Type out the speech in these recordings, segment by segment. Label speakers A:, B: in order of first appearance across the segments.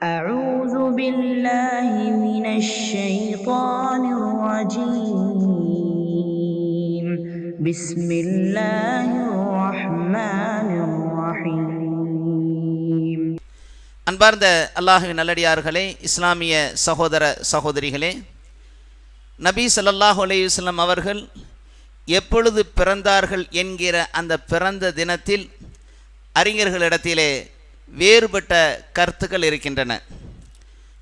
A: أعوذ بالله من الشيطان الرجيم بسم الله الرحمن الرحيم
B: அன்பார்ந்த அல்லாஹுவின் நல்லடியார்களே இஸ்லாமிய சகோதர சகோதரிகளே நபி ஸல்லல்லாஹு அலைஹி வஸல்லம் அவர்கள் எப்பொழுது பிறந்தார்கள் என்கிற அந்த பிறந்த தினத்தில் அறிஞர்களிடத்திலே வேறுபட்ட கருத்துக்கள் இருக்கின்றன.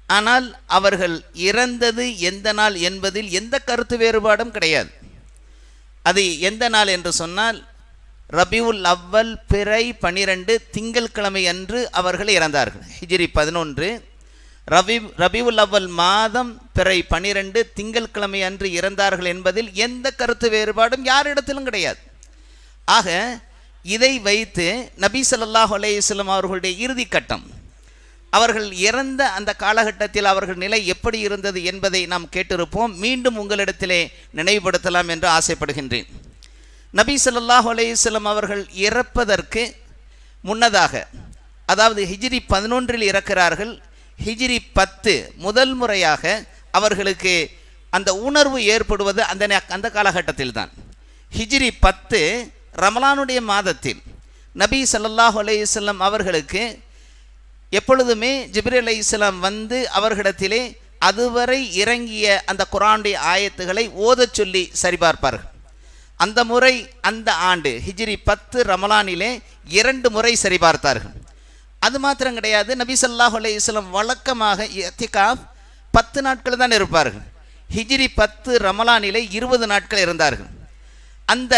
B: ஆனால் அவர்கள் இறந்தது எந்த நாள் என்பதில் எந்த கருத்து வேறுபாடும் கிடையாது. அது எந்த நாள் என்று சொன்னால் ரபியுல் அவ்வல் பிறை பனிரெண்டு திங்கள்கிழமை அன்று அவர்கள் இறந்தார்கள். ஹிஜ்ரி பதினொன்று. ரபி ரபியுல் அவ்வல் மாதம் பிறை பனிரெண்டு திங்கள்கிழமை அன்று இறந்தார்கள் என்பதில் எந்த கருத்து வேறுபாடும் யாரிடத்திலும் கிடையாது. ஆக இதை வைத்து நபி ஸல்லல்லாஹு அலைஹி அவர்களுடைய இறுதி கட்டம். அவர்கள் இறந்த அந்த காலகட்டத்தில் அவர்கள் நிலை எப்படி இருந்தது என்பதை நாம் கேட்டிருப்போம். மீண்டும் உங்களிடத்திலே நினைவுபடுத்தலாம் என்று ஆசைப்படுகின்றேன். நபி ஸல்லல்லாஹு அலைஹி அவர்கள் இறப்பதற்கு முன்னதாக அதாவது ஹிஜ்ரி பதினொன்றில் இறக்கிறார்கள். ஹிஜ்ரி பத்து முதல் முறையாக அவர்களுக்கு அந்த உணர்வு ஏற்படுவது அந்த நே- அந்த காலகட்டத்தில் தான் ஹிஜ்ரி பத்து ரமலானுடைய மாதத்தில் நபி சல்லாஹ் அலைஹி அவர்களுக்கு எப்பொழுதுமே ஜிப்ரி அலை இஸ்லாம் வந்து அவர்களிடத்திலே அதுவரை இறங்கிய அந்த குரானுடைய ஆயத்துகளை ஓதச் சொல்லி சரிபார்ப்பார்கள். அந்த முறை அந்த ஆண்டு ஹிஜ்ரி பத்து ரமலானிலே இரண்டு முறை சரிபார்த்தார்கள். அது மாத்திரம் கிடையாது நபி சல்லாஹ் அலைஹி வழக்கமாக எத்திகாப் பத்து நாட்கள் தான் இருப்பார்கள். ஹிஜ்ரி பத்து ரமலானிலே இருபது நாட்கள் இருந்தார்கள். அந்த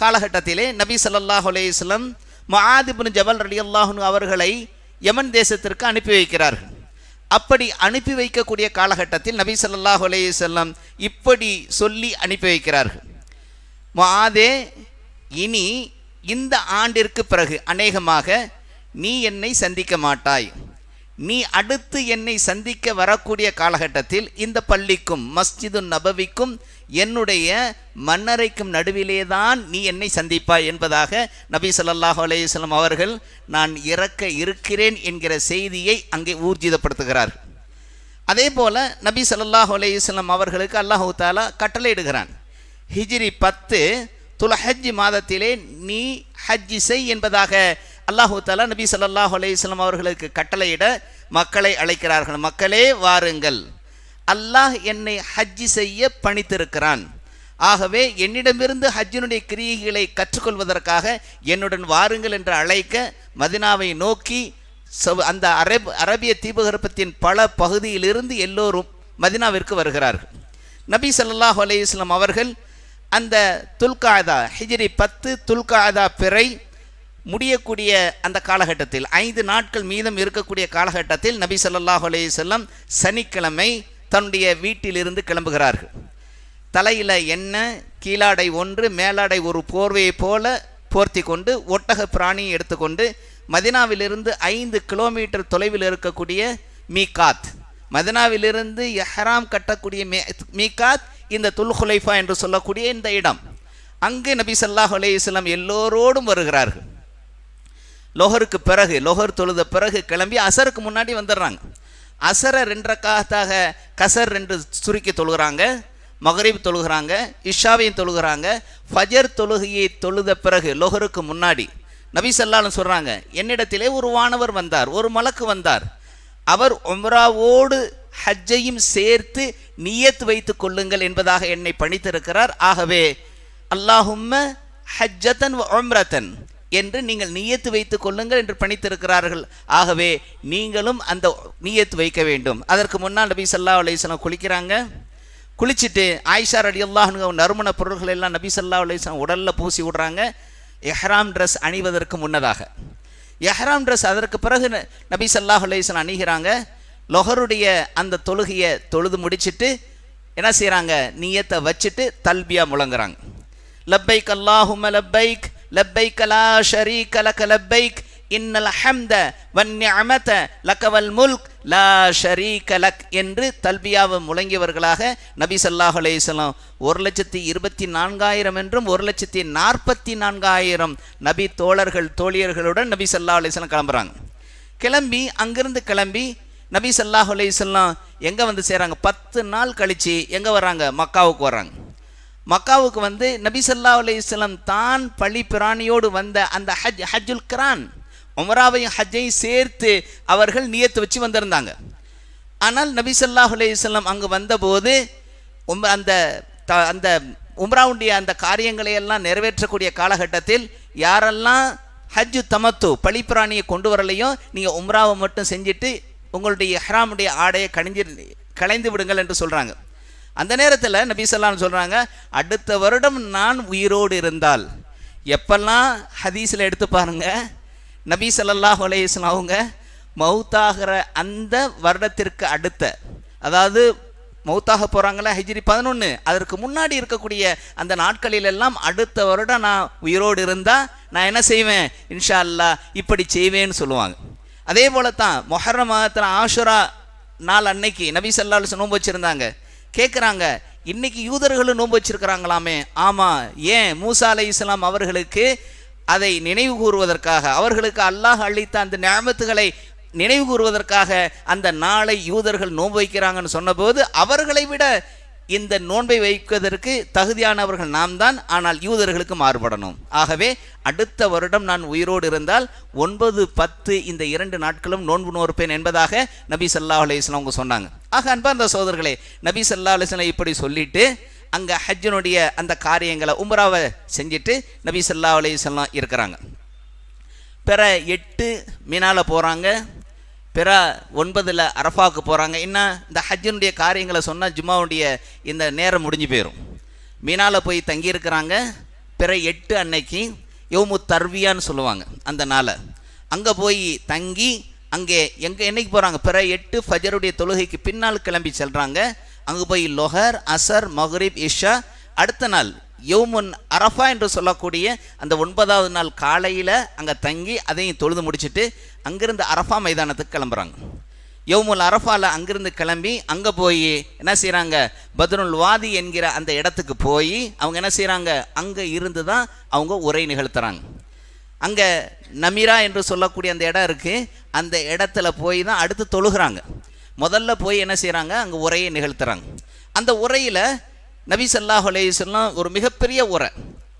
B: காலகட்டத்திலே நபி சல்லாஹ் அலேஸ்லம் மஹாதிபின் ஜபல் அலி ஜபல் அவர்களை யமன் தேசத்திற்கு அனுப்பி வைக்கிறார்கள். அப்படி அனுப்பி வைக்கக்கூடிய காலகட்டத்தில் நபி சல்லாஹ் அலைஹி இப்படி சொல்லி அனுப்பி வைக்கிறார்கள். மாதே இனி இந்த ஆண்டிற்கு பிறகு அநேகமாக நீ என்னை சந்திக்க மாட்டாய். நீ அடுத்து என்னை சந்திக்க வரக்கூடிய காலகட்டத்தில் இந்த பள்ளிக்கும் மஸ்ஜிது நபவிக்கும் என்னுடைய மன்னரைக்கும் நடுவிலே தான் நீ என்னை சந்திப்பாய் என்பதாக நபி ஸல்லல்லாஹு அலையம் அவர்கள் நான் இறக்க இருக்கிறேன் என்கிற செய்தியை அங்கே ஊர்ஜிதப்படுத்துகிறார். அதே போல் நபி ஸல்லல்லாஹு அலையம் அவர்களுக்கு அல்லாஹூ தாலா கட்டளையிடுகிறான். ஹிஜ்ரி பத்து துலஹஜ் மாதத்திலே நீ ஹஜ்ஜி செய் என்பதாக அல்லாஹூ தாலா நபி ஸல்லல்லாஹு அலையம் அவர்களுக்கு கட்டளையிட மக்களை அழைக்கிறார்கள். மக்களே வாருங்கள். அல்லாஹ் என்னை ஹஜ்ஜி செய்ய பணித்திருக்கிறான். ஆகவே என்னிடமிருந்து ஹஜ்ஜினுடைய கிரியைகளை கற்றுக்கொள்வதற்காக என்னுடன் வாருங்கள் என்று அழைக்க மதினாவை நோக்கி அந்த அரேப் அரபிய தீபகற்பத்தின் பல பகுதியிலிருந்து எல்லோரும் மதினாவிற்கு வருகிறார்கள். நபி சல்லாஹ் அலையுஸ்லாம் அவர்கள் அந்த துல்காதா ஹிஜ்ரி பத்து துல்காதா பிறை முடியக்கூடிய அந்த காலகட்டத்தில் ஐந்து நாட்கள் மீதம் இருக்கக்கூடிய காலகட்டத்தில் நபி சல்லாஹ் அலைஹி சனிக்கிழமை தன்னுடைய வீட்டிலிருந்து கிளம்புகிறார்கள். தலையில் எண்ணெய் கீழாடை ஒன்று மேலாடை ஒரு போர்வையைப் போல போர்த்தி கொண்டு ஒட்டக பிராணியை எடுத்துக்கொண்டு மதினாவிலிருந்து ஐந்து கிலோமீட்டர் தொலைவில் இருக்கக்கூடிய மீகாத் மதினாவிலிருந்து எஹராம் கட்டக்கூடிய மே மீகாத் இந்த துல்ஹுலைஃபா என்று சொல்லக்கூடிய இந்த இடம். அங்கு நபி சல்லாஹ் அலையுஸ்லாம் எல்லோரோடும் வருகிறார்கள். லோஹருக்கு பிறகு லோஹர் தொழுத பிறகு கிளம்பி அசருக்கு முன்னாடி வந்துடுறாங்க. அசரை ரெண்டரக்காகத்தாக கசர் ரெண்டு சுருக்கி தொழுகிறாங்க மகரீப் தொழுகிறாங்க இஷாவையும் தொழுகிறாங்க ஃபஜர் தொழுகையை தொழுத பிறகு லொஹருக்கு முன்னாடி நபி ஸல்லல்லாஹு சொல்கிறாங்க என்னிடத்திலே ஒரு வானவர் வந்தார் ஒரு மலக்கு வந்தார். அவர் உம்ராவோடு ஹஜ்ஜையும் சேர்த்து நியத் வைத்துக் கொள்ளுங்கள் என்பதாக என்னை பணித்திருக்கிறார். ஆகவே அல்லாஹும்ம ஹஜ்ஜத்தன் வ உம்ரத்தன். என்று நீங்கள் நியத்து வைத்துக் கொள்ளுங்கள் என்று பணித்திருக்கிறார்கள். ஆகவே நீங்களும் அந்த நியத்து வைக்க வேண்டும். அதற்கு முன்னால் நபி சல்லா அலிஸ்லாம் குளிக்கிறாங்க. குளிச்சுட்டு ஆயிஷா ரலியல்லாஹு நறுமண பொருள்கள் எல்லாம் நபி சல்லா அலிஸ்லாம் உடலில் பூசி விடுறாங்க. எஹ்ராம் ட்ரெஸ் அணிவதற்கு முன்னதாக. எஹ்ராம் ட்ரெஸ் அதற்கு பிறகு நபி சல்லாஹ் அலிஸ்லாம் அணிகிறாங்க. லொஹருடைய அந்த தொழுகையை தொழுது முடிச்சிட்டு என்ன செய்கிறாங்க நீயத்தை வச்சுட்டு தல்பியா முழங்குறாங்க. லப்பைக் அல்லாஹும லப்பைக் லப்பைக் லா ஷரீக லக லப்பைக் இன்னல் ஹம்த வன் நிஅமத லக முல்க் லா ஷரீக லக் என்று தல்பியாவை முழங்கியவர்களாக நபி சல்லாஹ் அலைஹி வஸல்லம். ஒரு லட்சத்தி இருபத்தி நான்காயிரம் என்றும் ஒரு லட்சத்தி நாற்பத்தி நான்காயிரம் நபி தோழர்கள் தோழியர்களுடன் நபி ஸல்லல்லாஹு அலேஸ்லாம் கிளம்புறாங்க. கிளம்பி அங்கிருந்து கிளம்பி நபி சல்லாஹ் அலைஹி வஸல்லம் எங்கே வந்து சேராங்க? பத்து நாள் கழித்து எங்கே வர்றாங்க? மக்காவுக்கு வர்றாங்க. மக்காவுக்கு வந்து நபி ஸல்லல்லாஹு தான் பள்ளி பிராணியோடு வந்த அந்த ஹஜ் ஹஜ்ஜுல் கிரான் உமராவையும் ஹஜ்ஜையும் சேர்த்து அவர்கள் நியத்து வச்சு வந்திருந்தாங்க. ஆனால் நபி ஸல்லல்லாஹு அங்கு வந்தபோது உம் அந்த த- அந்த உம்ராவுடைய அந்த காரியங்களை எல்லாம் நிறைவேற்றக்கூடிய காலகட்டத்தில் யாரெல்லாம் ஹஜ்ஜு தமத்து பழிப்பிராணியை கொண்டு வரலையோ நீங்கள் உம்ராவை மட்டும் செஞ்சுட்டு உங்களுடைய ஹராமுடைய ஆடையை கணிஞ்சு களைந்து விடுங்கள் என்று சொல்கிறாங்க அந்த நேரத்தில் நபி ஸல்லல்லாஹு சொல்கிறாங்க அடுத்த வருடம் நான் உயிரோடு இருந்தால். எப்பெல்லாம் ஹதீஸில் எடுத்து பாருங்க நபி ஸல்லல்லாஹு அலைஹி அவங்க மவுத்தாகிற அந்த வருடத்திற்கு அடுத்த அதாவது மௌத்தாக போகிறாங்களா ஹிஜ்ரி பதினொன்று அதற்கு முன்னாடி இருக்கக்கூடிய அந்த நாட்களிலெல்லாம் அடுத்த வருடம் நான் உயிரோடு இருந்தால் நான் என்ன செய்வேன்? இன்ஷா அல்லாஹ் இப்படி செய்வேன்னு சொல்லுவாங்க. அதே போல தான் மொஹர்ரம் மாதத்தில் ஆஷுரா நாள் அன்னைக்கு நபி ஸல்லல்லாஹு அலைஹி நோன்பு வச்சுருந்தாங்க. கேட்குறாங்க இன்னைக்கு யூதர்களும் நோன்பு வச்சிருக்கிறாங்களாமே. ஆமாம் ஏன்? மூசா அலை இஸ்லாம் அவர்களுக்கு அதை நினைவு கூறுவதற்காக அவர்களுக்கு அல்லாஹ் அளித்த அந்த நியமத்துகளை நினைவு கூறுவதற்காக அந்த நாளை யூதர்கள் நோன்பு வைக்கிறாங்கன்னு சொன்னபோது அவர்களை விட இந்த நோன்பை வைப்பதற்கு தகுதியானவர்கள் நாம் தான் ஆனால் யூதர்களுக்கு மாறுபடணும். ஆகவே அடுத்த வருடம் நான் உயிரோடு இருந்தால் ஒன்பது பத்து இந்த இரண்டு நாட்களும் நோன்பு நோற்பேன் என்பதாக நபி சல்லா அலைஹி அவங்க சொன்னாங்க. ஆக அன்பார்ந்த சோதர்களே நபி சல்லா அலிஸ்லாம் இப்படி சொல்லிட்டு அங்கே ஹஜ்ஜனுடைய அந்த காரியங்களை உம்ராவை செஞ்சுட்டு நபி சல்லா அலைஹி இருக்கிறாங்க. பிற எட்டு மினால போகிறாங்க பிற ஒன்பதில் அரஃபாவுக்கு போகிறாங்க என்ன? இந்த ஹஜ்ஜினுடைய காரியங்களை சொன்னால் ஜும்மாவுடைய இந்த நேரம் முடிஞ்சு போயிடும் மீனால போய் தங்கியிருக்கிறாங்க. பிற எட்டு அன்னைக்கு யோமு தர்வியான்னு சொல்லுவாங்க அந்த நாளை. அங்கே போய் தங்கி அங்கே எங்கே என்னைக்கு போகிறாங்க பிற எட்டு ஃபஜருடைய தொழுகைக்கு பின்னால் கிளம்பி செல்கிறாங்க அங்கே போய் லொஹர் அசர் மஹ்ரிப் இஷா அடுத்த நாள் யோமுன் அரஃபா என்று சொல்லக்கூடிய அந்த ஒன்பதாவது நாள் காலையில் அங்கே தங்கி அதையும் தொழுது முடிச்சிட்டு அங்கேருந்து அரஃபா மைதானத்துக்கு கிளம்புறாங்க. யோமுல் அரஃபால அங்கேருந்து கிளம்பி அங்கே போய் என்ன செய்கிறாங்க பத்ருல் வாதி என்கிற அந்த இடத்துக்கு போய் அவங்க என்ன செய்கிறாங்க அங்கே இருந்து தான் அவங்க உரை நிகழ்த்துறாங்க. அங்கே நமீரா என்று சொல்லக்கூடிய அந்த இடம் இருக்குது அந்த இடத்துல போய் தான் அடுத்து தொழுகிறாங்க. முதல்ல போய் என்ன செய்கிறாங்க அங்கே உரையை நிகழ்த்துறாங்க. அந்த உரையில் நபி சல்லாஹ் அலைஹி ஒரு மிகப்பெரிய உரை.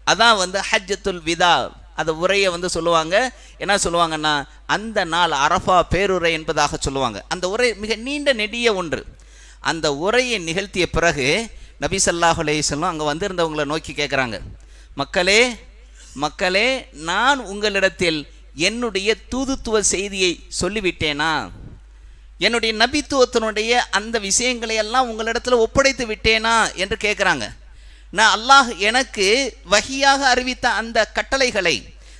B: அதான் வந்து ஹஜ்ஜத்துல் விதா. அந்த உரையை வந்து சொல்லுவாங்க. என்ன சொல்லுவாங்கன்னா அந்த நாள் அரஃபா பேருரை என்பதாக சொல்லுவாங்க. அந்த உரை மிக நீண்ட நெடிய ஒன்று. அந்த உரையை நிகழ்த்திய பிறகு நபி சல்லாஹ் அலைஹி அங்கே வந்திருந்தவங்களை நோக்கி கேட்குறாங்க மக்களே மக்களே நான் உங்களிடத்தில் என்னுடைய தூதுத்துவ செய்தியை சொல்லிவிட்டேனா? என்னுடைய நபித்துவத்தினுடைய அந்த விஷயங்களை எல்லாம் உங்களிடத்தில் ஒப்படைத்து விட்டேனா என்று கேட்குறாங்க நான் அல்லாஹ் எனக்கு வகியாக அறிவித்த அந்த கட்டளைகளை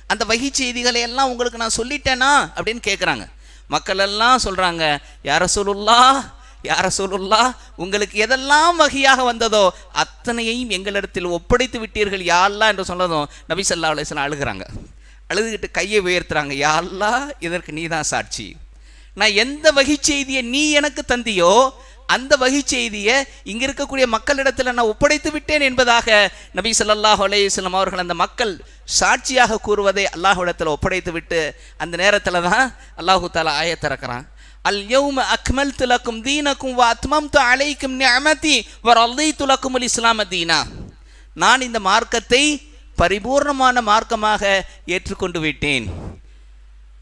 B: அந்த வகி செய்திகளை எல்லாம் உங்களுக்கு நான் சொல்லிட்டேனா அப்படின்னு கேட்குறாங்க மக்கள் எல்லாம் சொல்கிறாங்க யார சொல்லுல்லா யார சொல்லுல்லா உங்களுக்கு எதெல்லாம் வகையாக வந்ததோ அத்தனையையும் எங்களிடத்தில் ஒப்படைத்து விட்டீர்கள் யாரெல்லாம் என்று சொன்னதும் நபி ஸல்லல்லாஹு அலைஹி அழுகிறாங்க. அழுதுகிட்டு கையை உயர்த்துறாங்க யாரெல்லாம் இதற்கு நீ தான் சாட்சி. நான் எந்த வகை செய்தியை நீ எனக்கு தந்தியோ அந்த வகை செய்தியை இங்க இருக்கக்கூடிய மக்களிடத்தில் நான் ஒப்படைத்து விட்டேன் என்பதாக நபி ஸல்லல்லாஹு அலைஹி அவர்கள் அந்த மக்கள் சாட்சியாக கூறுவதை அல்லாஹ்விடத்தில் ஒப்படைத்து விட்டு அந்த நேரத்தில் தான் அல்லாஹு தாலா ஆயத்திறக்கிறான் அல் யௌம அக்மல் துலக்கும் தீனக்கும் வா அத்மம் து அலைக்கும் நியமதி வர் அல்லை துலக்கும் அல் இஸ்லாம தீனா. நான் இந்த மார்க்கத்தை பரிபூர்ணமான மார்க்கமாக ஏற்றுக்கொண்டு விட்டேன்.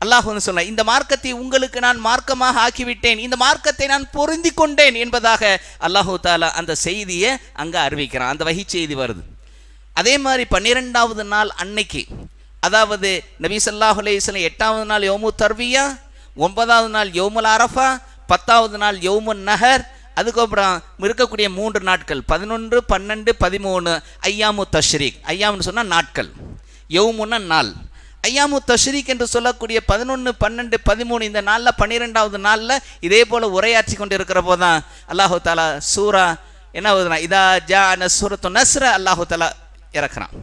B: அல்லாஹ் வந்து சொன்ன இந்த மார்க்கத்தை உங்களுக்கு நான் மார்க்கமாக ஆக்கிவிட்டேன் இந்த மார்க்கத்தை நான் பொருந்தி கொண்டேன் என்பதாக அல்லாஹு தாலா அந்த செய்தியை அங்கே அறிவிக்கிறான். அந்த வகை செய்தி வருது. அதே மாதிரி பன்னிரெண்டாவது நாள் அன்னைக்கு அதாவது நபி ஸல்லல்லாஹு எட்டாவது நாள் யோமு தர்வியா ஒன்பதாவது நாள் யோமுல் அரஃபா பத்தாவது நாள் யோமுன் நகர் அதுக்கப்புறம் இருக்கக்கூடிய மூன்று நாட்கள் பதினொன்று பன்னெண்டு பதிமூணு ஐயாமு தஷ்ரீக். ஐயாமுன்னு சொன்னால் நாட்கள். யௌமுன்னா நாள். ஐயாமு தஷ்ரீக் என்று சொல்லக்கூடிய பதினொன்று பன்னெண்டு பதிமூணு இந்த நாளில் பன்னிரெண்டாவது நாளில் இதே போல் உரையாற்றி கொண்டு இருக்கிற போது அல்லாஹு தாலா சூரா என்ன இதா ஜா நசூரத்து நஸ்ர அல்லாஹு தாலா இறக்குறான்.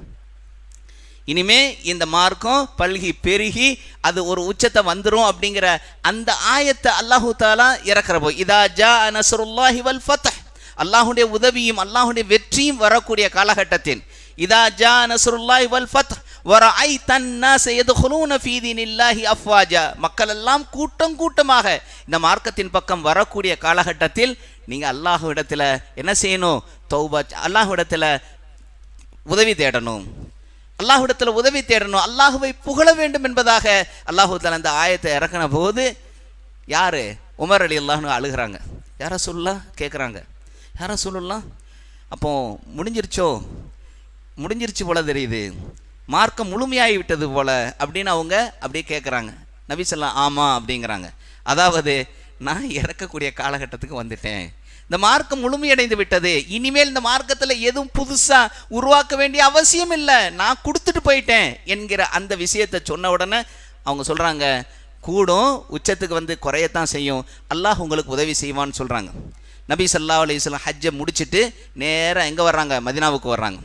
B: இனிமே இந்த மார்க்கம் பல்கி பெருகி அது ஒரு உச்சத்தை வந்துரும் அப்படிங்கிற அந்த ஆயத்தை அல்லாஹு தாலா இறக்குற போய் இதா ஜா நசருல்லாஹி வல் ஃபத்ஹ் அல்லாஹுடைய உதவியும் அல்லாஹுடைய வெற்றியும் வரக்கூடிய காலகட்டத்தில் இதா ஜா நசருல்லாஹி வல் ஃபத்ஹ் வரை தன்னா செய்து ஃபீதினில்லாஹி அஃப்வாஜா. மக்கள் எல்லாம் கூட்டம் கூட்டமாக இந்த மார்க்கத்தின் பக்கம் வரக்கூடிய காலகட்டத்தில் நீங்க இடத்துல என்ன செய்யணும்? தௌபா இடத்துல உதவி தேடணும். அல்லாஹ்விடத்துல உதவி தேடணும். அல்லாஹுவை புகழ வேண்டும் என்பதாக அல்லாஹு அந்த ஆயத்தை இறக்கின போது யாரு? உமர் அலி அல்லாஹ்னு அழுகிறாங்க. யாரை சொல்லலாம் கேட்குறாங்க யாரை சொல்லலாம் அப்போ முடிஞ்சிருச்சோ? முடிஞ்சிருச்சு போல தெரியுது. மார்க்கம் முழுமையாகி விட்டது போல அப்படின்னு அவங்க அப்படியே கேட்குறாங்க நபி ஸல்லல்லாஹு ஆமாம் அப்படிங்கிறாங்க. அதாவது நான் இறக்கக்கூடிய காலகட்டத்துக்கு வந்துட்டேன். இந்த மார்க்கம் முழுமையடைந்து விட்டது. இனிமேல் இந்த மார்க்கத்தில் எதுவும் புதுசாக உருவாக்க வேண்டிய அவசியம் இல்லை. நான் கொடுத்துட்டு போயிட்டேன் என்கிற அந்த விஷயத்தை சொன்ன உடனே அவங்க சொல்கிறாங்க கூடும். உச்சத்துக்கு வந்து குறையத்தான் செய்யும். அல்லாஹ் உங்களுக்கு உதவி செய்வான்னு சொல்கிறாங்க நபி சல்லா அலைஹி வஸல்லம் ஹஜ்ஜை முடிச்சுட்டு நேராக எங்கே வர்றாங்க? மதினாவுக்கு வர்றாங்க.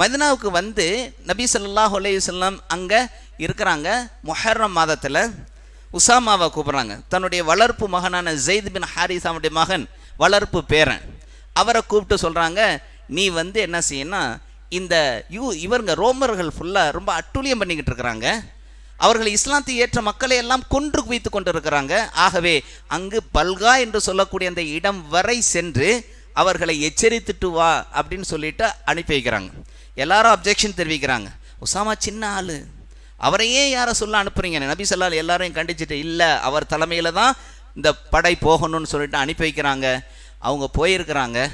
B: மதினாவுக்கு வந்து நபி சொல்லாஹ் அலையுசல்லாம் அங்கே இருக்கிறாங்க. முஹர்ரம் மாதத்தில் உசாமாவை கூப்பிட்றாங்க. தன்னுடைய வளர்ப்பு மகனான ஜெயித் பின் ஹாரிசாவுடைய மகன் வளர்ப்பு பேரன். அவரை கூப்பிட்டு சொல்கிறாங்க நீ வந்து என்ன செய்யணும் இந்த யூ இவருங்க ரோமர்கள் ஃபுல்லாக ரொம்ப அட்டூழியம் பண்ணிக்கிட்டு இருக்கிறாங்க. அவர்கள் இஸ்லாத்தை ஏற்ற மக்களை எல்லாம் கொன்று குவித்து கொண்டு இருக்கிறாங்க ஆகவே அங்கு பல்கா என்று சொல்லக்கூடிய அந்த இடம் வரை சென்று அவர்களை எச்சரித்துட்டு வா அப்படின்னு சொல்லிட்டு அனுப்பி வைக்கிறாங்க. எல்லாரும் அப்ஜெக்ஷன் தெரிவிக்கிறாங்க. உசாமா சின்ன ஆள். அவரையே யாரை சொல்ல அனுப்புறீங்க? நபி சொல்லால் எல்லாரையும் கண்டிச்சுட்டு இல்லை அவர் தலைமையில் தான் இந்த படை போகணும்னு சொல்லிட்டு அனுப்பி வைக்கிறாங்க. அவங்க போயிருக்கிறாங்க.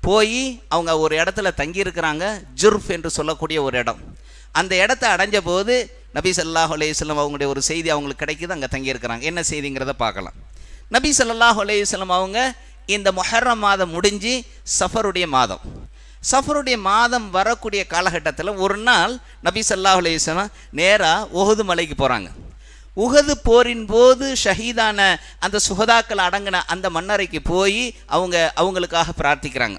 B: போய் அவங்க ஒரு இடத்துல தங்கியிருக்கிறாங்க. ஜுர்ஃப் என்று சொல்லக்கூடிய ஒரு இடம். அந்த இடத்த அடைஞ்ச போது நபி ஸல்லல்லாஹு அலையுஸ்லம் அவங்களுடைய ஒரு செய்தி அவங்களுக்கு கிடைக்குது. அங்கே தங்கியிருக்கிறாங்க. என்ன செய்திங்கிறத பார்க்கலாம். நபி ஸல்லல்லாஹு அலையுஸ்லம் அவங்க இந்த மொஹர்ரம் மாதம் முடிஞ்சு சஃபருடைய மாதம். சஃபருடைய மாதம் வரக்கூடிய காலகட்டத்தில் ஒரு நாள் நபி சல்லாஹ் அலைஹி நேராக உகது மலைக்கு போகிறாங்க உகது போரின் போது ஷஹீதான அந்த சுகதாக்கள் அடங்கின அந்த மன்னரைக்கு போய் அவங்க அவங்களுக்காக பிரார்த்திக்கிறாங்க.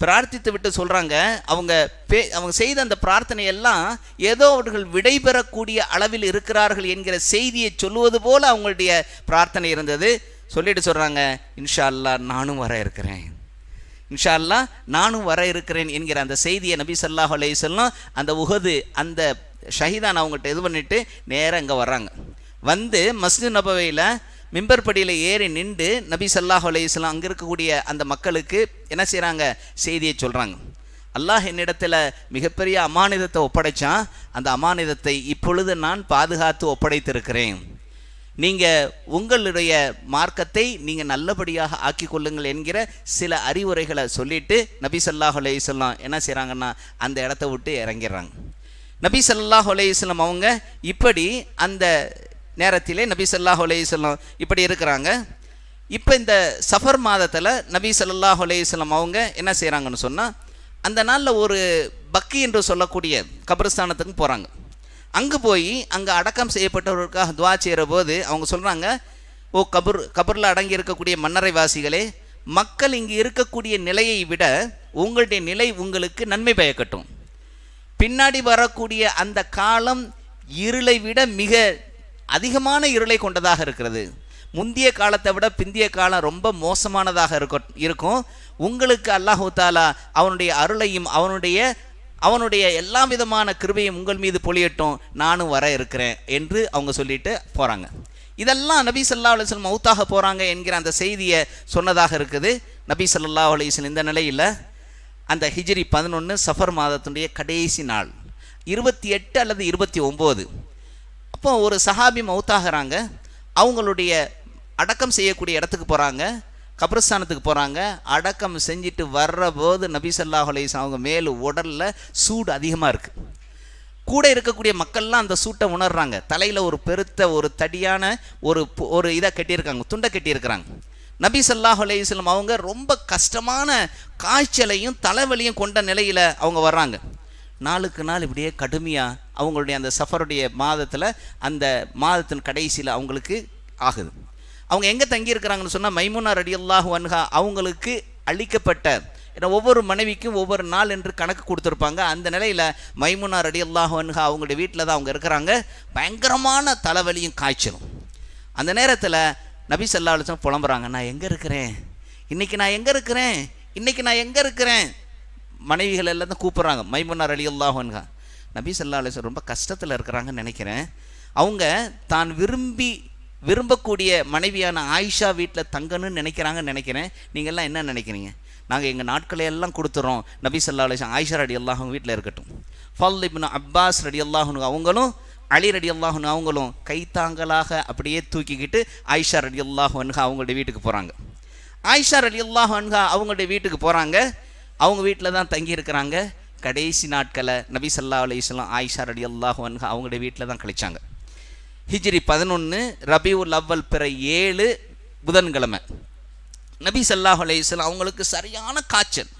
B: பிரார்த்தித்து விட்டு சொல்கிறாங்க அவங்க பே அவங்க செய்த அந்த பிரார்த்தனையெல்லாம் ஏதோ அவர்கள் விடைபெறக்கூடிய அளவில் இருக்கிறார்கள் என்கிற செய்தியை சொல்லுவது போல் அவங்களுடைய பிரார்த்தனை இருந்தது. சொல்லிட்டு சொல்கிறாங்க இன்ஷா அல்லாஹ் நானும் வர இருக்கிறேன். இன்ஷா அல்லாஹ் நானும் வர இருக்கிறேன் என்கிற அந்த செய்தியை நபி சல்லாஹ் அலைஹி வஸல்லம் அந்த உகது அந்த ஷஹீதான் அவங்கள்ட்ட இது பண்ணிட்டு நேராக இங்கே வர்றாங்க. வந்து மஸ்ஜித் நபவையில் மிம்பர் படியில் ஏறி நின்று நபி சல்லாஹ் அலைஹி அங்கே இருக்கக்கூடிய அந்த மக்களுக்கு என்ன செய்கிறாங்க செய்தியை சொல்கிறாங்க அல்லாஹ் என்னிடத்தில் மிகப்பெரிய அமானிதத்தை ஒப்படைச்சான். அந்த அமானிதத்தை இப்பொழுது நான் பாதுகாத்து ஒப்படைத்திருக்கிறேன். நீங்கள் உங்களுடைய மார்க்கத்தை நீங்கள் நல்லபடியாக ஆக்கி கொள்ளுங்கள் என்கிற சில அறிவுரைகளை சொல்லிட்டு நபி ஸல்லல்லாஹு அலையுஸ்லாம் என்ன செய்கிறாங்கன்னா அந்த இடத்த விட்டு இறங்கிடுறாங்க. நபி ஸல்லல்லாஹு அலையுஸ்லாம் அவங்க இப்படி அந்த நேரத்திலே நபி ஸல்லல்லாஹு அலையுஸ்லாம் இப்படி இருக்கிறாங்க. இப்போ இந்த சஃபர் மாதத்தில் நபி ஸல்லல்லாஹு அலையுஸ்லாம் அவங்க என்ன செய்கிறாங்கன்னு சொன்னால் அந்த நாளில் ஒரு பக்கி என்று சொல்லக்கூடிய கபிரஸ்தானத்துக்கு போகிறாங்க அங்கே போய் அங்கே அடக்கம் செய்யப்பட்டவர்களுக்காக துவா செய்கிற போது அவங்க சொல்கிறாங்க ஓ கபூர் கபூரில் அடங்கி இருக்கக்கூடிய மன்னரைவாசிகளே மக்கள் இங்கு இருக்கக்கூடிய நிலையை விட உங்களுடைய நிலை உங்களுக்கு நன்மை பயக்கட்டும். பின்னாடி வரக்கூடிய அந்த காலம் இருளை விட மிக அதிகமான இருளை கொண்டதாக இருக்கிறது. முந்திய காலத்தை விட பிந்திய காலம் ரொம்ப மோசமானதாக இருக்க இருக்கும். உங்களுக்கு அல்லாஹு தாலா அவனுடைய அருளையும் அவனுடைய அவனுடைய எல்லா விதமான கிருபையும் உங்கள் மீது பொழியட்டும் நானும் வர இருக்கிறேன் என்று அவங்க சொல்லிட்டு போகிறாங்க இதெல்லாம் நபி ஸல்லல்லாஹு அலைஹி மவுத்தாக மௌத்தாக போகிறாங்க என்கிற அந்த செய்தியை சொன்னதாக இருக்குது. நபி ஸல்லல்லாஹு அலைஹி இந்த நிலையில் அந்த ஹிஜ்ரி பதினொன்று சஃபர் மாதத்துடைய கடைசி நாள் இருபத்தி எட்டு அல்லது இருபத்தி ஒம்பது. அப்போ ஒரு சஹாபி மவுத்தாகிறாங்க அவங்களுடைய அடக்கம் செய்யக்கூடிய இடத்துக்கு போகிறாங்க கபரஸ்தானத்துக்கு போகிறாங்க அடக்கம் செஞ்சுட்டு வர்ற போது நபி ஸல்லல்லாஹு அவங்க மேல் உடலில் சூடு அதிகமாக இருக்குது கூட இருக்கக்கூடிய மக்கள்லாம் அந்த சூட்டை உணர்றாங்க. தலையில் ஒரு பெருத்த ஒரு தடியான ஒரு ஒரு இதை கட்டியிருக்காங்க. துண்டை கட்டியிருக்கிறாங்க. நபி ஸல்லல்லாஹு அலைஹி அவங்க ரொம்ப கஷ்டமான காய்ச்சலையும் தலைவலியும் கொண்ட நிலையில் அவங்க வர்றாங்க. நாளுக்கு நாள் இப்படியே கடுமையாக அவங்களுடைய அந்த சஃபருடைய மாதத்தில் அந்த மாதத்தின் கடைசியில் அவங்களுக்கு ஆகுது. அவங்க எங்கே தங்கியிருக்கிறாங்கன்னு சொன்னால் மைமுனா ரடியல்லாஹு அன்ஹா அவங்களுக்கு அளிக்கப்பட்ட ஏன்னா ஒவ்வொரு மனைவிக்கும் ஒவ்வொரு நாள் என்று கணக்கு கொடுத்துருப்பாங்க. அந்த நிலையில் மைமுனா ரடியல்லாஹு அன்ஹா அவங்களுடைய வீட்டில் தான் அவங்க இருக்கிறாங்க. பயங்கரமான தலைவலியும் காய்ச்சலும். அந்த நேரத்தில் நபி ஸல்லல்லாஹு அலைஹி புலம்புறாங்க நான் எங்கே இருக்கிறேன்? இன்றைக்கி நான் எங்கே இருக்கிறேன்? இன்றைக்கி நான் எங்கே இருக்கிறேன்? மனைவிகள் எல்லாம் தான் கூப்பிட்றாங்க மைமுனார் அலி அல்லாஹன்கா நபி ஸல்லல்லாஹு அலைஹி ரொம்ப கஷ்டத்தில் இருக்கிறாங்கன்னு நினைக்கிறேன். அவங்க தான் விரும்பி விரும்பக்கூடிய மனைவியான ஆயிஷா வீட்டில் தங்கணும்னு நினைக்கிறாங்கன்னு நினைக்கிறேன். நீங்கள்லாம் என்ன நினைக்கிறீங்க? நாங்கள் எங்கள் நாட்களை எல்லாம் கொடுத்துறோம். நபி ஸல்லல்லாஹு அலிஸ்லாம் ஆயிஷா ரடி அல்லாஹும் வீட்டில் இருக்கட்டும். ஃபல் இப்னு அப்பாஸ் ரடி அல்லாஹுனு அவங்களும் அலி ரடி அல்லாஹுனு அவங்களும் கைத்தாங்கலாக அப்படியே தூக்கிக்கிட்டு ஆயிஷா ரடி அல்லாஹு அவங்களுடைய வீட்டுக்கு போகிறாங்க ஆயிஷா ரடி அல்லாஹ் அவங்களுடைய வீட்டுக்கு போகிறாங்க அவங்க வீட்டில் தான் தங்கி இருக்கிறாங்க. கடைசி நாட்களை நபி சல்லா அலிஸ்லாம் ஆயிஷா ரடி அல்லாஹு அனுகா அவங்களுடைய வீட்டில் தான் கழிச்சாங்க. ஹிஜ்ரி பதினொன்று ரபியுல் அவ்வல் பிற ஏழு புதன்கிழமை. நபி சல்லாஹ் அலையம் அவங்களுக்கு சரியான காய்ச்சல்.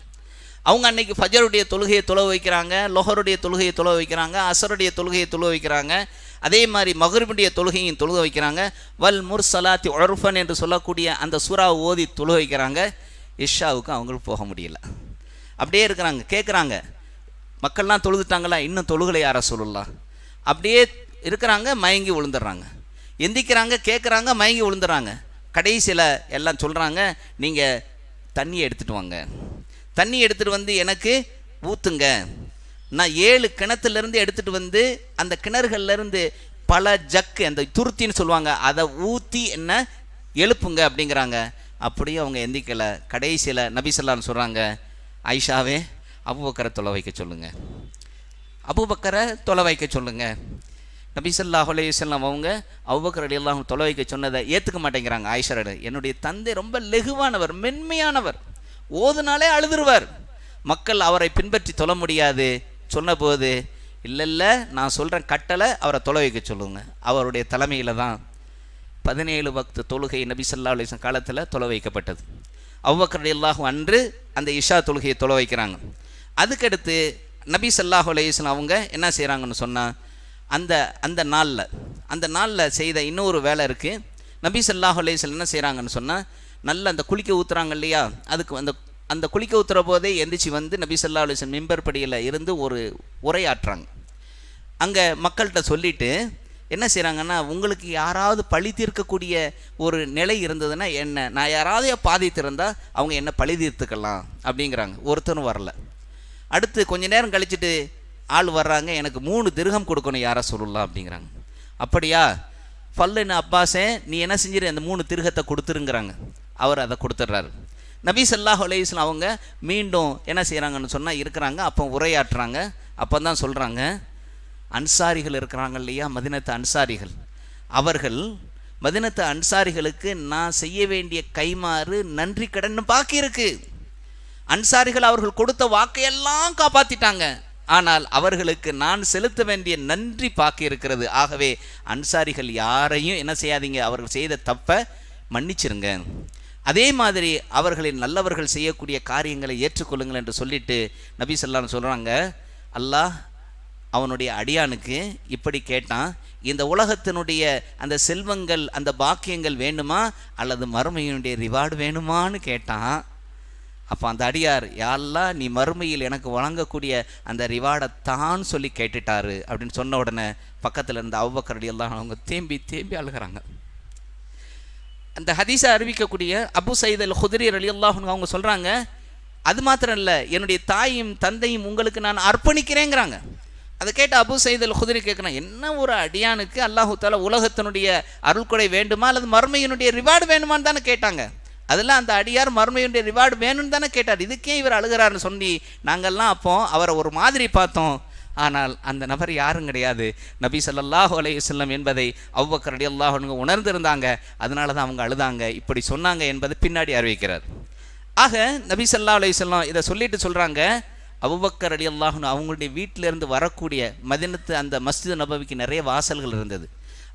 B: அவங்க அன்னைக்கு ஃபஜருடைய தொழுகையை தொலை வைக்கிறாங்க லொஹருடைய தொழுகையை தொலை வைக்கிறாங்க அசருடைய தொழுகையை தொழு வைக்கிறாங்க அதே மாதிரி மகருபுடைய தொழுகையும் தொழுக வைக்கிறாங்க. வல் முர் சலாத்தி ஒழர்ஃபன் என்று சொல்லக்கூடிய அந்த சூறாவை ஓதி தொழு வைக்கிறாங்க. இஷாவுக்கு அவங்களுக்கு போக முடியல. அப்படியே இருக்கிறாங்க கேட்குறாங்க மக்கள்லாம் தொழுதுட்டாங்களா? இன்னும் தொழுகலை யார சொல்லலாம் அப்படியே இருக்கிறாங்க மயங்கி விழுந்துடுறாங்க. எந்திக்கிறாங்க கேட்குறாங்க மயங்கி விழுந்துடுறாங்க. கடைசியில் எல்லாம் சொல்கிறாங்க நீங்கள் தண்ணி எடுத்துகிட்டு வாங்க. தண்ணி எடுத்துகிட்டு வந்து எனக்கு ஊற்றுங்க நான் ஏழு கிணத்துலேருந்து எடுத்துகிட்டு வந்து அந்த கிணறுகள்லேருந்து பல ஜக்கு அந்த துருத்தின்னு சொல்லுவாங்க அதை ஊற்றி என்ன எழுப்புங்க அப்படிங்கிறாங்க. அப்படியே அவங்க எந்திக்கலை. கடைசியில் நபிசல்லான்னு சொல்கிறாங்க ஐஷாவே அபுபக்கரை தொலை வைக்க சொல்லுங்கள் அபுபக்கரை தொலை வைக்க சொல்லுங்கள் நபிசல்லாஹ் அலையுசல்லாம் அவங்க அபுபக்கர் ரலியல்லாஹு அன்ஹு தொலை வைக்க சொன்னதை ஏற்றுக்க மாட்டேங்கிறாங்க ஆயிஷா என்னுடைய தந்தை ரொம்ப லெகுவானவர் மென்மையானவர். ஓதுனாலே அழுதுருவார். மக்கள் அவரை பின்பற்றி தொழ முடியாது. சொன்னபோது இல்லை இல்லை நான் சொல்கிறேன் கட்டளை அவரை தொலை வைக்க சொல்லுங்க. அவருடைய தலைமையில் தான் பதினேழு பக்து தொழுகை நபிசல்லா ஸல்லல்லாஹு காலத்தில் தொலை வைக்கப்பட்டது. அவ்வக்கர் ரலியல்லாஹு அன்று அந்த இஷா தொழுகையை தொலை வைக்கிறாங்க. அதுக்கடுத்து நபி சல்லாஹ் அலையுஸ்லாம் அவங்க என்ன செய்கிறாங்கன்னு சொன்னால் அந்த அந்த நாளில் அந்த நாளில் செய்த இன்னொரு வேலை இருக்குது நபி ஸல்லல்லாஹு அலைஹி என்ன செய்கிறாங்கன்னு சொன்னால் நல்ல அந்த குளிக்க ஊத்துறாங்க இல்லையா? அதுக்கு அந்த அந்த குளிக்க ஊற்றுற போதே எந்திரிச்சு வந்து நபி சொல்லா அலுவலன் மிம்பர் படியில் இருந்து ஒரு உரையாற்றுறாங்க அங்கே மக்கள்கிட்ட சொல்லிவிட்டு என்ன செய்கிறாங்கன்னா உங்களுக்கு யாராவது பழி தீர்க்கக்கூடிய ஒரு நிலை இருந்ததுன்னா என்ன? நான் யாராவது பாதித்திருந்தால் அவங்க என்ன பழி தீர்த்துக்கலாம்? அப்படிங்கிறாங்க. ஒருத்தரும் வரல. அடுத்து கொஞ்ச நேரம் கழிச்சிட்டு ஆள் வர்றாங்க எனக்கு மூணு திருகம் கொடுக்கணும் யாரை சொல்லலாம் அப்படிங்கிறாங்க. அப்படியா? ஃபல்லுன்னு அப்பாஸே நீ என்ன செஞ்சிரு அந்த மூணு திருகத்தை கொடுத்துருங்கிறாங்க. அவர் அதை கொடுத்துட்றாரு. நபி சல்லாஹ் அலைஹி அவங்க மீண்டும் என்ன செய்கிறாங்கன்னு சொன்னால் இருக்கிறாங்க அப்போ உரையாற்றுறாங்க. அப்போ தான் சொல்கிறாங்க அன்சாரிகள் இருக்கிறாங்க இல்லையா மதினத்து அன்சாரிகள். அவர்கள் மதினத்து அன்சாரிகளுக்கு நான் செய்ய வேண்டிய கைமாறு நன்றி கடன் பாக்கி இருக்கு அன்சாரிகள் அவர்கள் கொடுத்த வாக்கையெல்லாம் காப்பாற்றிட்டாங்க ஆனால் அவர்களுக்கு நான் செலுத்த வேண்டிய நன்றி பாக்கி இருக்கிறது ஆகவே அன்சாரிகள் யாரையும் என்ன செய்யாதீங்க அவர்கள் செய்த தப்பை மன்னிச்சிருங்க. அதே மாதிரி அவர்களின் நல்லவர்கள் செய்யக்கூடிய காரியங்களை ஏற்றுக்கொள்ளுங்கள் என்று சொல்லிட்டு நபி சொல்கிறாங்க அல்லாஹ் அவனுடைய அடியானுக்கு இப்படி கேட்டான் இந்த உலகத்தினுடைய அந்த செல்வங்கள் அந்த பாக்கியங்கள் வேணுமா அல்லது மறுமையினுடைய ரிவார்டு வேணுமான்னு கேட்டான். அப்போ அந்த அடியார் யாரெல்லாம் நீ மறுமையில் எனக்கு வழங்கக்கூடிய அந்த ரிவார்டை தான் சொல்லி கேட்டுட்டாரு. அப்படின்னு சொன்ன உடனே பக்கத்தில் இருந்த அவ்வக்கர் அடியெல்லாம் அவங்க தேம்பி தேம்பி அழுகிறாங்க. அந்த ஹதீஸை அறிவிக்கக்கூடிய அபு சைதல் அல் ஹுதரி அலி அவங்க சொல்கிறாங்க அது மாத்திரம் இல்லை என்னுடைய தாயும் தந்தையும் உங்களுக்கு நான் அர்ப்பணிக்கிறேங்கிறாங்க. அதை கேட்டு அபு சைதல் அல் ஹுதரி கேட்குறான் என்ன ஒரு அடியானுக்கு அல்லாஹு தாலா உலகத்தினுடைய அருள்கொடை வேண்டுமா அல்லது மறுமையினுடைய ரிவார்டு வேணுமான்னு தானே கேட்டாங்க? அதில் அந்த அடியார் மறுமையுடைய ரிவார்டு வேணும்னு தானே கேட்டார். இதுக்கே இவர் அழுகிறாருன்னு சொல்லி நாங்கள்லாம் அப்போ அவரை ஒரு மாதிரி பார்த்தோம். ஆனால் அந்த நபர் யாரும் கிடையாது. நபி சல்லாஹூ அலைஹி என்பதை அவ்வக்கர் ரலியல்லாஹு அன்ஹு உணர்ந்திருந்தாங்க. அதனால தான் அவங்க அழுதாங்க. இப்படி சொன்னாங்க என்பதை பின்னாடி அறிவிக்கிறார். ஆக நபி சல்லா அலைஹி இதை சொல்லிட்டு சொல்கிறாங்க அவ்வக்கர் அடி அன்ஹு அவங்களுடைய வீட்டிலேருந்து வரக்கூடிய மதினத்து அந்த மஸ்ஜித் நபவிக்கு நிறைய வாசல்கள் இருந்தது.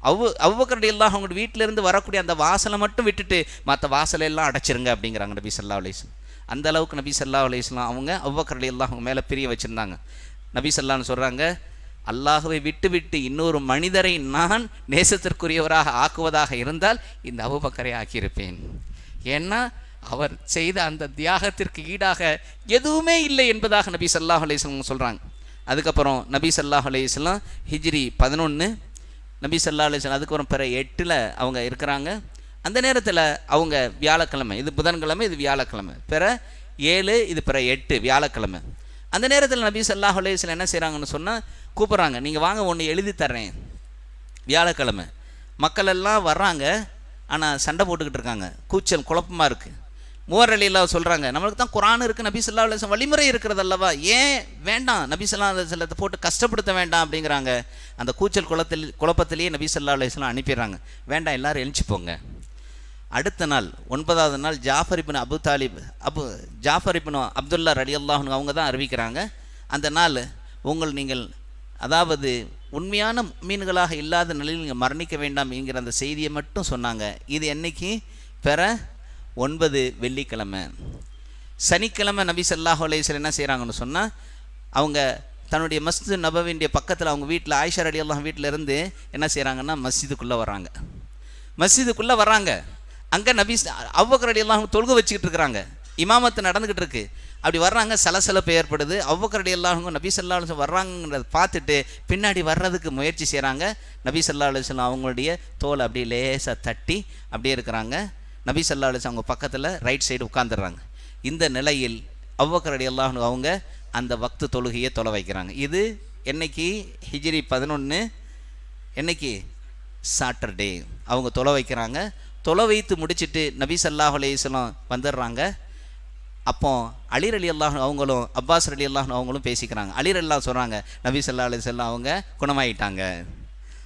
B: அவு அவ்வக்கர் ரலியல்லாஹு அவங்க வீட்டிலேருந்து வரக்கூடிய அந்த வாசலை மட்டும் விட்டுட்டு மற்ற வாசலை எல்லாம் அடைச்சிருங்க அப்படிங்கிறாங்க நபி சல்லா அலைஹி அந்த அளவுக்கு நபி சல்லா அலைஹி அவங்க அவ்வக்கர் ரலியல்லாஹு அவங்க மேலே பிரிய வச்சுருந்தாங்க. நபி சல்லான்னு சொல்கிறாங்க அல்லாஹுவை விட்டு விட்டு இன்னொரு மனிதரை நான் நேசத்திற்குரியவராக ஆக்குவதாக இருந்தால் இந்த அவுபக்கரை ஆக்கியிருப்பேன். ஏன்னா அவர் செய்த அந்த தியாகத்திற்கு ஈடாக எதுவுமே இல்லை என்பதாக நபி சல்லாஹ் அலையம் சொல்கிறாங்க அதுக்கப்புறம் நபி சல்லாஹ் அலையம் ஹிஜ்ரி பதினொன்று நபி ஸல்லல்லாஹு அலிஸ்லாம் அதுக்கப்புறம் பிற எட்டில் அவங்க இருக்கிறாங்க. அந்த நேரத்தில் அவங்க வியாழக்கிழமை இது புதன்கிழமை இது வியாழக்கிழமை. பிற ஏழு இது பிற எட்டு வியாழக்கிழமை. அந்த நேரத்தில் நபி ஸல்லல்லாஹு அலைஹி என்ன செய்கிறாங்கன்னு சொன்னால் கூப்பிட்றாங்க நீங்கள் வாங்க ஒன்று எழுதி தர்றேன். வியாழக்கிழமை. மக்கள் எல்லாம் வர்றாங்க ஆனால் சண்டை போட்டுக்கிட்டு இருக்காங்க. கூச்சல் குழப்பமாக இருக்குது மூவர் அலில்லா சொல்கிறாங்க நம்மளுக்கு தான் குரான் இருக்குது நபி சொல்லா அலுவலம் வழிமுறை இருக்கிறது அல்லவா? ஏன் வேண்டாம் நபி சொல்லா அலுவலத்தை போட்டு கஷ்டப்படுத்த வேண்டாம் அப்படிங்கிறாங்க. அந்த கூச்சல் குளத்தில் குழப்பத்திலேயே நபி சொல்லா அலைஹி அனுப்பிடுறாங்க. வேண்டாம் எல்லாரும் எழுச்சி போங்க. அடுத்த நாள் ஒன்பதாவது நாள் Jafar ibn Abu Talib Abu Jafar ibn Abdullah ரலி அல்லாஹன் அவங்க தான் அறிவிக்கிறாங்க. அந்த நாள் உங்கள் நீங்கள் அதாவது உண்மையான மீன்களாக இல்லாத நிலையில் நீங்கள் மரணிக்க வேண்டாம் என்கிற அந்த செய்தியை மட்டும் சொன்னாங்க. இது என்னைக்கு? பெற ஒன்பது வெள்ளிக்கிழமை. சனிக்கிழமை நபி சல்லாஹ் அலேஸ்வர் என்ன செய்கிறாங்கன்னு சொன்னால் அவங்க தன்னுடைய மஸ்து நபவியுடைய பக்கத்தில் அவங்க வீட்டில் ஆயிஷா அடி அல்லாஹ் வீட்டில் இருந்து என்ன செய்கிறாங்கன்னா மஸ்ஜிதுக்குள்ளே வராங்க மஸ்ஜிதுக்குள்ளே வராங்க அங்கே நபி அவ்வக்கர் அடி எல்லாம் தொழுக வச்சுக்கிட்டு இருக்கிறாங்க. இமாமத்து நடந்துக்கிட்டு இருக்கு. அப்படி வர்றாங்க சலசலப்பு ஏற்படுது. அவ்வக்கரடி அடி எல்லாம் நபி சல்லா அலுவலம் வர்றாங்கன்றத பார்த்துட்டு பின்னாடி வர்றதுக்கு முயற்சி செய்கிறாங்க நபி சல்லா அலுவலம் அவங்களுடைய தோலை அப்படியே லேசாக தட்டி அப்படியே இருக்கிறாங்க. நபி சல்லா அலிஸ் அவங்க பக்கத்தில் ரைட் சைடு உட்காந்துடுறாங்க இந்த நிலையில் அவ்வக்கர் அடி அவங்க அந்த வக்து தொழுகையை தொலை வைக்கிறாங்க. இது என்னைக்கு? ஹிஜ்ரி பதினொன்று என்னைக்கு? சாட்டர்டே அவங்க தொலை வைக்கிறாங்க. தொலை வைத்து முடிச்சுட்டு நபி சல்லாஹ் அலைஹி வந்துடுறாங்க. அப்போ அலிர் அலி அல்லாஹ் அவங்களும் அப்பாஸ் அலி அல்லாஹ் அவங்களும் பேசிக்கிறாங்க. அலிர் அல்லாஹ் சொல்கிறாங்க நபி சல்லா அலி வஸல்லம் அவங்க குணமாயிட்டாங்க.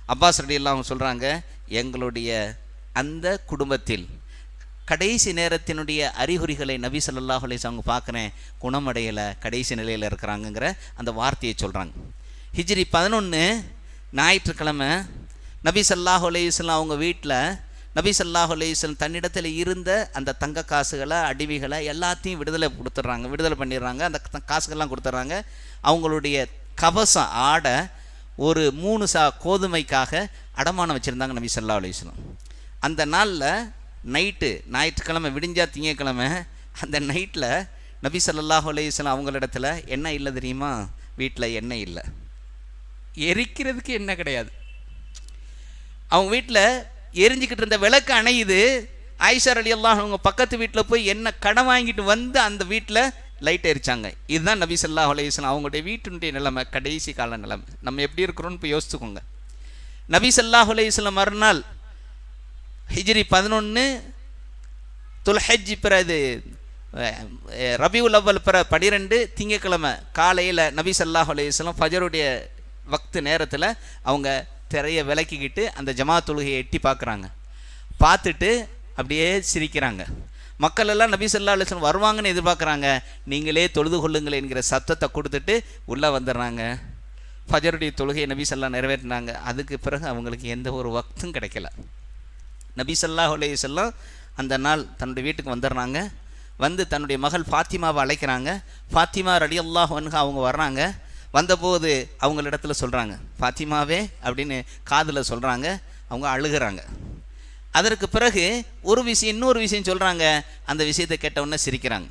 B: அப்பாஸ் அலி அல்லாஹ் சொல்கிறாங்க எங்களுடைய அந்த குடும்பத்தில் கடைசி நேரத்தினுடைய அறிகுறிகளை நபி ஸல்லல்லாஹு அலைஹி அவங்க பார்க்குறேன். குணமடையலை கடைசி நிலையில் இருக்கிறாங்கங்கிற அந்த வார்த்தையை சொல்கிறாங்க ஹிஜ்ரி பதினொன்று ஞாயிற்றுக்கிழமை நபி ஸல்லல்லாஹு அவங்க வீட்டில் நபி ஸல்லல்லாஹு அலைஹி தன்னிடத்தில் இருந்த அந்த தங்க காசுகளை அடிவிகளை எல்லாத்தையும் விடுதலை கொடுத்துட்றாங்க. விடுதலை பண்ணிடுறாங்க. அந்த காசுகள்லாம் கொடுத்துட்றாங்க. அவங்களுடைய கவசம் ஆடை ஒரு மூணு சா கோதுமைக்காக அடமானம் வச்சுருந்தாங்க நபி ஸல்லல்லாஹு அலைஹி அந்த நாளில் நைட்டு ஞாயிற்றுக்கிழமை விடிஞ்சா திங்கக்கிழமை அந்த நைட்டில் நபி சல்லாஹ் அலையுஸ்லாம் வஸல்லம் அவங்களிடத்துல எண்ணெய் இல்லை தெரியுமா? வீட்டில் எண்ணெய் இல்லை. எரிக்கிறதுக்கு எண்ணெய் கிடையாது. அவங்க வீட்டில் எரிஞ்சுக்கிட்டு இருந்த விளக்கு அணையுது. ஆயிஷார் அலி அல்லாஹ் அவங்க பக்கத்து வீட்டில் போய் என்ன கடன் வாங்கிட்டு வந்து அந்த வீட்டில் லைட் எரிச்சாங்க. இதுதான் நபி சல்லாஹ் அலையுஸ்லாம் அவங்களுடைய வீட்டினுடைய நிலைமை கடைசி கால நிலைமை. நம்ம எப்படி இருக்கிறோம்னு போய் யோசிச்சுக்கோங்க. நபி சல்லாஹ் அலையுஸ்லாம் மறுநாள் ஹிஜ்ரி பதினொன்று துல்ஹஜ் பிற இது ரபியுல் அவ்வல் பிற பனிரெண்டு திங்கக்கிழமை காலையில் நபி சல்லாஹ் அலையம் ஃபஜருடைய வக்து நேரத்தில் அவங்க திரையை விலக்கிக்கிட்டு அந்த ஜமா தொழுகையை எட்டி பார்க்குறாங்க. பார்த்துட்டு அப்படியே சிரிக்கிறாங்க. மக்கள் எல்லாம் நபி சொல்லா அலைஹி வருவாங்கன்னு எதிர்பார்க்குறாங்க. நீங்களே தொழுது கொள்ளுங்கள் என்கிற சத்தத்தை கொடுத்துட்டு உள்ளே வந்துடுறாங்க. ஃபஜருடைய தொழுகையை நபி சொல்லா நிறைவேற்றினாங்க. அதுக்கு பிறகு அவங்களுக்கு எந்த ஒரு வக்தும் கிடைக்கல. நபி ஸல்லல்லாஹு அலைஹி அந்த நாள் தன்னுடைய வீட்டுக்கு வந்துடுறாங்க. வந்து தன்னுடைய மகள் ஃபாத்திமாவை அழைக்கிறாங்க. ஃபாத்திமா ரடி அன்ஹா அவங்க வர்றாங்க. வந்தபோது அவங்களிடத்துல சொல்கிறாங்க ஃபாத்திமாவே அப்படின்னு காதில் சொல்கிறாங்க அவங்க அழுகுறாங்க. அதற்கு பிறகு ஒரு விஷயம் இன்னொரு விஷயம் சொல்கிறாங்க அந்த விஷயத்தை கேட்டவுடனே சிரிக்கிறாங்க.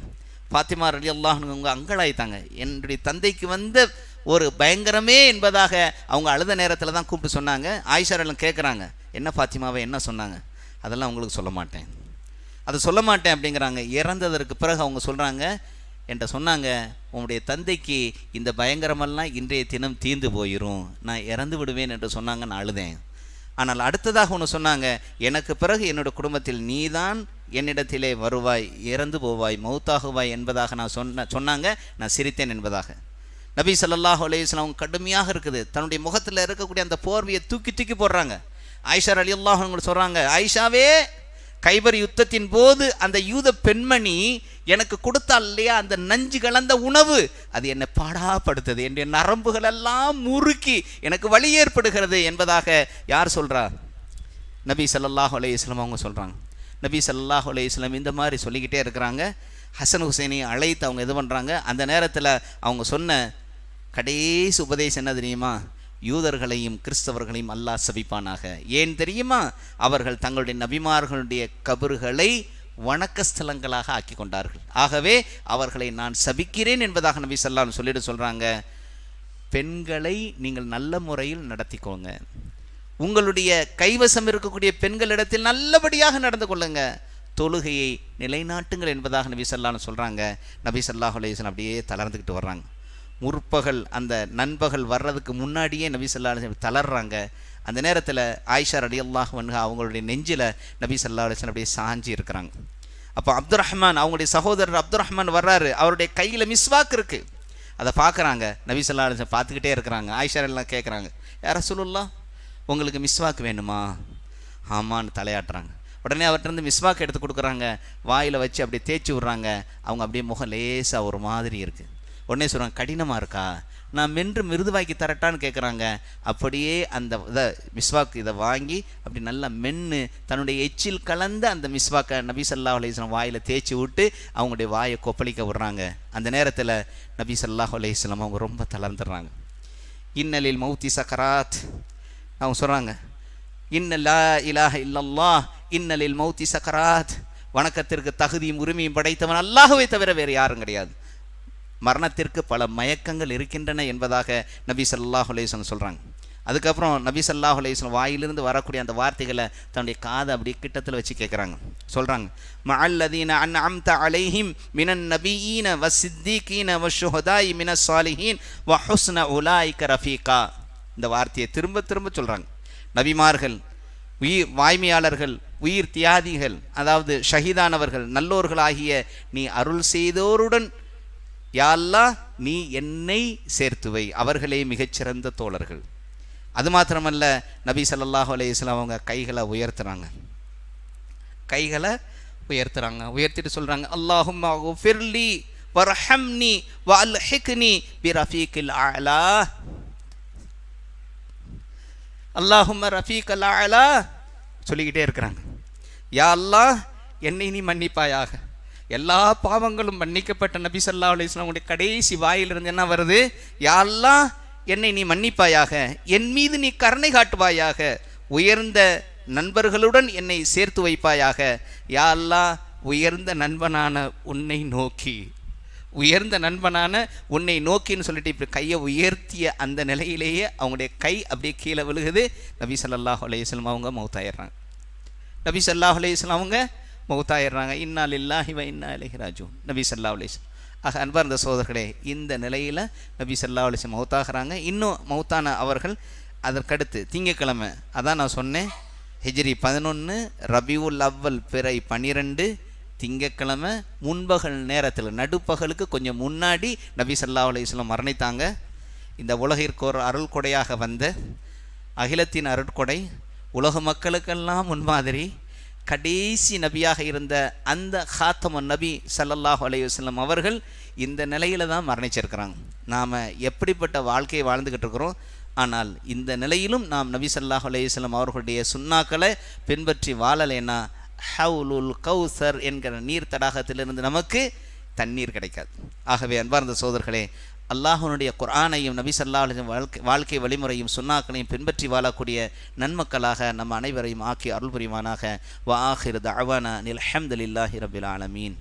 B: ஃபாத்திமா ரலி அவங்க அங்கலாயித்தாங்க என்னுடைய தந்தைக்கு வந்த ஒரு பயங்கரமே என்பதாக அவங்க அழுத நேரத்தில் தான் கூப்பிட்டு சொன்னாங்க. ஆயிஷாரெல்லாம் கேட்குறாங்க என்ன ஃபாத்திமாவை என்ன சொன்னாங்க? அதெல்லாம் உங்களுக்கு சொல்ல மாட்டேன். அதை சொல்ல மாட்டேன் அப்படிங்கிறாங்க. இறந்ததற்கு பிறகு அவங்க சொல்கிறாங்க என்கிட்ட சொன்னாங்க உங்களுடைய தந்தைக்கு இந்த பயங்கரமெல்லாம் இன்றைய தினம் தீர்ந்து போயிடும் நான் இறந்து விடுவேன் என்று சொன்னாங்க நான் அழுதேன். ஆனால் அடுத்ததாக ஒன்று சொன்னாங்க எனக்கு பிறகு என்னோடய குடும்பத்தில் நீதான் என்னிடத்திலே வருவாய் இறந்து போவாய் மௌத்தாகுவாய் என்பதாக நான் சொன்ன சொன்னாங்க நான் சிரித்தேன் என்பதாக. நபி சல்லாஹ் அலையுஸ்லாம் அவங்க கடுமையாக இருக்குது. தன்னுடைய முகத்தில் இருக்கக்கூடிய அந்த போர்வையை தூக்கி தூக்கி போடுறாங்க. ஆயிஷா அலி அல்லாஹ் சொல்கிறாங்க ஆயிஷாவே கைபர் யுத்தத்தின் போது அந்த யூத பெண்மணி எனக்கு கொடுத்தால் இல்லையா அந்த நஞ்சு கலந்த உணவு? அது என்னை பாடாப்படுத்தது என்னுடைய நரம்புகள் எல்லாம் முறுக்கி எனக்கு வழி ஏற்படுகிறது என்பதாக யார் சொல்கிறா நபி சல்லாஹ் அலைஹி வஸல்லம் அவங்க சொல்கிறாங்க நபி சல்லாஹ் அலைஹி வஸல்லம் இந்த மாதிரி சொல்லிக்கிட்டே இருக்கிறாங்க. ஹசன் ஹுசைனை அழைத்து அவங்க இது பண்ணுறாங்க அந்த நேரத்தில் அவங்க சொன்ன கடைசி உபதேசம் என்ன தெரியுமா? யூதர்களையும் கிறிஸ்தவர்களையும் அல்லாஹ் சபிப்பானாக. ஏன் தெரியுமா? அவர்கள் தங்களுடைய நபிமார்களுடைய கபறுகளை வணக்க ஸ்தலங்களாக ஆக்கி கொண்டார்கள். ஆகவே அவர்களை நான் சபிக்கிறேன் என்பதாக நபி சொல்லாம் சொல்லிட்டு சொல்கிறாங்க பெண்களை நீங்கள் நல்ல முறையில் நடத்திக்கோங்க. உங்களுடைய கைவசம் இருக்கக்கூடிய பெண்களிடத்தில் நல்லபடியாக நடந்து கொள்ளுங்க. தொழுகையை நிலைநாட்டுங்கள் என்பதாக நபி சொல்லான்னு சொல்கிறாங்க நபி ஸல்லல்லாஹு அலைஹி அப்படியே தளர்ந்துக்கிட்டு வர்றாங்க. முற்பகல் அந்த நண்பகல் வர்றதுக்கு முன்னாடியே நபி சொல்லா அலைஹி தளர்றாங்க. அந்த நேரத்தில் ஆயிஷா அல்லாஹ் அன்ஹா அவங்களுடைய நெஞ்சில் நபி சொல்லா அலைஹி அப்படியே சாஞ்சி இருக்கிறாங்க. அப்போ அப்துல் ரஹ்மான் அவங்களுடைய சகோதரர் அப்துல் ரஹ்மான் வர்றாரு. அவருடைய கையில் மிஸ்வாக் இருக்குது அதை பார்க்குறாங்க நபி சொல்லா அலைஹி பார்த்துக்கிட்டே இருக்கிறாங்க. ஆயிஷா எல்லாம் கேட்குறாங்க யார சொல்லுல்லா உங்களுக்கு மிஸ்வாக் வேணுமா? ஆமான்னு தலையாட்டுறாங்க. உடனே அவர்கிட்ட மிஸ்வாக் எடுத்து கொடுக்குறாங்க. வாயில் வச்சு அப்படியே தேய்ச்சி விட்றாங்க. அவங்க அப்படியே முகம் லேசாக ஒரு மாதிரி இருக்குது உடனே சொல்கிறாங்க கடினமாக இருக்கா? நான் மென்று மிருதுவாக்கி தரட்டான்னு கேட்குறாங்க அப்படியே அந்த இதை மிஸ்வாக் இதை வாங்கி அப்படி நல்லா மென்று தன்னுடைய எச்சில் கலந்த அந்த மிஸ்வாக்கை நபி சல்லாஹ் அலையம் வாயில் தேய்ச்சி விட்டு அவங்களுடைய வாயை கொப்பளிக்க விடுறாங்க. அந்த நேரத்தில் நபி சல்லாஹ் அலையம் அவங்க ரொம்ப தளர்ந்துடுறாங்க. இன்னலில் மௌத்தி சக்கராத் அவங்க சொல்கிறாங்க இன்னல்லா இலாஹ இல்லல்லா இன்னலில் மௌத்தி சக்கராத் வணக்கத்திற்கு தகுதியும் உரிமையும் படைத்தவன் அல்லாஹ்வை தவிர வேறு யாரும் கிடையாது. மரணத்திற்கு பல மயக்கங்கள் இருக்கின்றன என்பதாக நபி சல்லாஹ் அலைஹி சொல்கிறாங்க அதுக்கப்புறம் நபி சல்லாஹ் அலைஹி வாயிலிருந்து வரக்கூடிய அந்த வார்த்தைகளை தன்னுடைய காதை அப்படி கிட்டத்தில் வச்சு கேட்குறாங்க சொல்கிறாங்க மஅல்லதீன அன்அம்த அலைஹிம் மினன் நபீன வ சித்திகீன வ ஷுஹதாய் மின சாலிஹீன் வ ஹுஸ்ன உலாய்க ரஃபீகா. இந்த வார்த்தையை திரும்ப திரும்ப சொல்கிறாங்க நபிமார்கள் உயிர் வாய்மையாளர்கள் உயிர் தியாதிகள் அதாவது ஷஹீதானவர்கள் நல்லோர்களாகிய நீ அருள் செய்தோருடன் யாழ்லா நீ என்னை சேர்த்துவை. அவர்களே மிகச்சிறந்த தோழர்கள். அது மாத்திரமல்ல நபி சல்லாஹூ அலைஹி அவங்க கைகளை உயர்த்துறாங்க. கைகளை உயர்த்துறாங்க. உயர்த்திட்டு சொல்றாங்க அல்லாஹும்ம குஃபிர்லி வர்ஹம்னி வஅல்ஹிக்னி பிரஃபீக்கில் அலா அல்லாஹும்ம ரஃபீக் அலா சொல்லிக்கிட்டே இருக்கிறாங்க. யா அல்லாஹ் என்னை நீ மன்னிப்பாயாக. எல்லா பாவங்களும் மன்னிக்கப்பட்ட நபி சல்லா அலிஸ்லாமுடைய கடைசி வாயிலிருந்து என்ன வருது? யாரெல்லாம் என்னை நீ மன்னிப்பாயாக என் மீது நீ கருணை காட்டுவாயாக உயர்ந்த நண்பர்களுடன் என்னை சேர்த்து வைப்பாயாக. யாரெல்லாம் உயர்ந்த நண்பனான உன்னை நோக்கி. உயர்ந்த நண்பனான உன்னை நோக்கின்னு சொல்லிட்டு இப்படி கையை உயர்த்திய அந்த நிலையிலேயே அவங்களுடைய கை அப்படியே கீழே விழுகுது. நபி சல்லாஹ் அலையம் அவங்க மௌத்தாயிடுறாங்க. நபி சல்லாஹ் அலையம் அவங்க மௌத்தாயிடுறாங்க இன்னால் லில்லாஹி வ இன்னா இலைஹி நபி சல்லா அலைஹி ஆக அன்பார்ந்த சோதர்களே இந்த நிலையில் நபி சல்லா அலைஹி மௌத்தாகிறாங்க. இன்னும் மௌத்தான அவர்கள் அதற்கடுத்து திங்கக்கிழமை அதான் நான் சொன்னேன் ஹிஜ்ரி பதினொன்று ரபியுல் அவ்வல் பிறை பனிரெண்டு திங்கக்கிழமை முன்பகல் நேரத்தில் நடுப்பகலுக்கு கொஞ்சம் முன்னாடி நபி சல்லா அலிஸ்லாம் மரணித்தாங்க. இந்த உலகிற்கு ஒரு அருள் கொடையாக வந்த அகிலத்தின் அருட்கொடை உலக மக்களுக்கெல்லாம் முன்மாதிரி கடைசி நபியாக இருந்த அந்த ஹாத்தம நபி சல்லல்லாஹு அலைஹி அவர்கள் இந்த நிலையில தான் மரணிச்சிருக்கிறாங்க. நாம் எப்படிப்பட்ட வாழ்க்கையை வாழ்ந்துக்கிட்டு இருக்கிறோம்? ஆனால் இந்த நிலையிலும் நாம் நபி சல்லாஹ் அலையுஸ்லம் அவர்களுடைய சுண்ணாக்களை பின்பற்றி வாழலைன்னா ஹவுலுல் கௌசர் என்கிற நீர் தடாகத்திலிருந்து நமக்கு தண்ணீர் கிடைக்காது. ஆகவே அன்பார்ந்த சோதர்களே அல்லாஹனுடைய குர்ஆனையும் நபி ஸல்லல்லாஹு வாழ்க்கை வாழ்க்கை வழிமுறையும் சுன்னாக்களையும் பின்பற்றி வாழக்கூடிய நன்மக்களாக நம் அனைவரையும் ஆக்கி அருள் புரிவானாக வ ஆஹிர் தஅவானா நில் ஹம்துலில்லாஹி ரபில் ஆலமீன்.